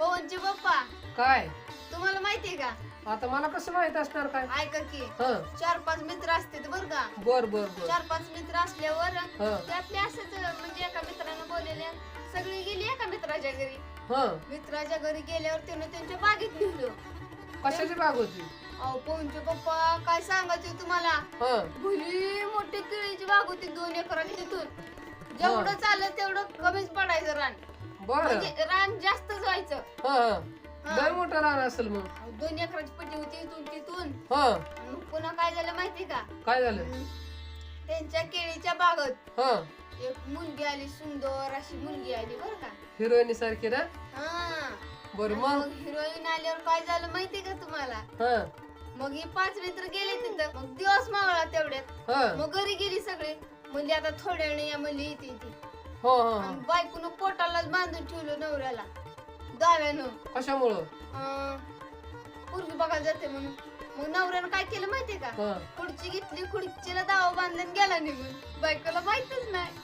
पवनचे पप्पा काय? तुम्हाला माहितीये का? आता मला कसं माहीत असणार काय? ऐका की ह. चार पाच मित्र असते बर का? बर बर बर. चार पाच मित्र असल्यावर ह. ते आपले असंच म्हणजे एका मित्रानं बोललेले सगळी गेली एका मित्राच्या घरी. ह. मित्राच्या घरी गेल्यावर त्यानं त्यांच्या बागेत नेलं. कशाची बाग होती? अहो पवनचे पप्पा काय सांगायचे तुम्हाला? ह. भली मोठी केळीची बाग होती दोन एकराची तिथून. जेवढं चाललं तेवढं कमीच पडायचं रान. बर. म्हणजे रान ह ह. हा. लय मोठं रान असेल मग. दोन एकराची पट्टी होती इथून तिथून. ह. मग पुन्हा काय झालं माहिती का? काय झालं. त्यांच्या केळीच्या बागत ह. एक मुलगी आली सुंदर अशी मुलगी आली बर का. हिरोईनी सारखी ना? हा. बर मग? मग हिरोईन आल्यावर काय झालं माहिती का तुम्हाला? ह. मग ही पाच मित्र गेले तिथं. मग दिवस मावळा तेवढ्यात. ह. मग घरी गेली सगळी. म्हणजे आता थोड्या वेळाने या म्हणली येते ती हो हो आणि बायकोनं पोटालाच बांधून ठेवलं नवऱ्याला. दाव्यानं. कशामुळं? अं, पोरगी बघायला जाते म्हणून. मग नवऱ्यानं काय केलं माहितीये का? ह. खुर्ची घेतली खुर्चीला दावा आणि गेला निघून. बायकोला माहितच नाही.